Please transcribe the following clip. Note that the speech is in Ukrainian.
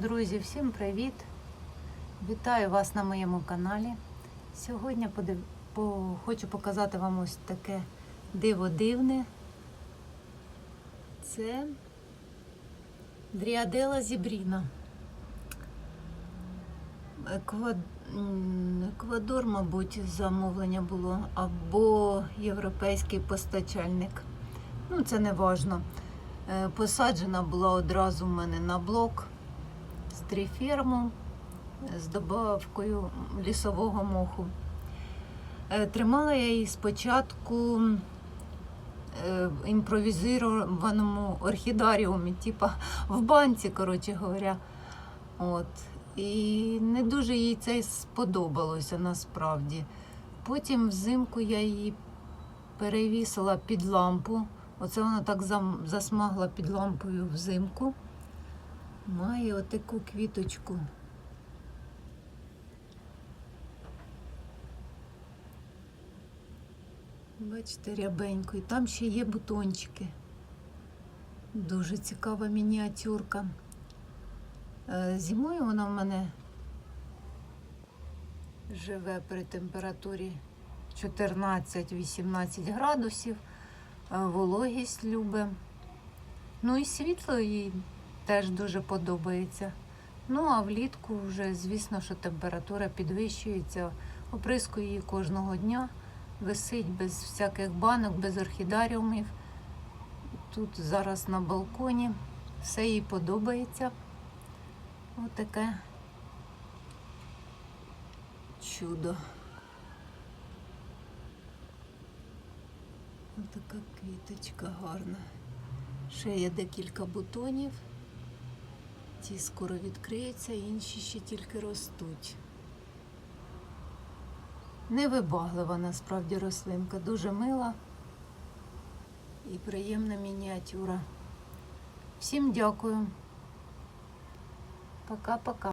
Друзі, всім привіт! Вітаю вас на моєму каналі. Сьогодні подив... по... хочу показати вам ось таке диво дивне. Це Дріадела зібріна. Еквадор, мабуть, замовлення було, або європейський постачальник. Ну, це не важно. Е, Посаджена була одразу в мене на блок з триферму з добавкою лісового моху. Е, Тримала я її спочатку е, в імпровізованому орхідаріумі, типа в банці, коротше говоря. От. І не дуже їй це сподобалося насправді. Потім взимку я її перевісила під лампу. Оце вона так засмагла під лампою взимку. Має отаку квіточку. Бачите, рябенько. І там ще є бутончики. Дуже цікава мініатюрка. Е, Зимою вона в мене живе при температурі 14-18 градусів. Е, Вологість любить. Ну і світло їй теж дуже подобається. Ну, а влітку вже, звісно, що температура підвищується. Оприскую її кожного дня. Висить без всяких банок, без орхідаріумів. Тут зараз на балконі. Все їй подобається. Отаке чудо. Отака квіточка гарна. Ще є декілька бутонів. Ті скоро відкриються, інші ще тільки ростуть. Невибаглива насправді рослинка, дуже мила і приємна мініатюра. Всім дякую. Пока-пока.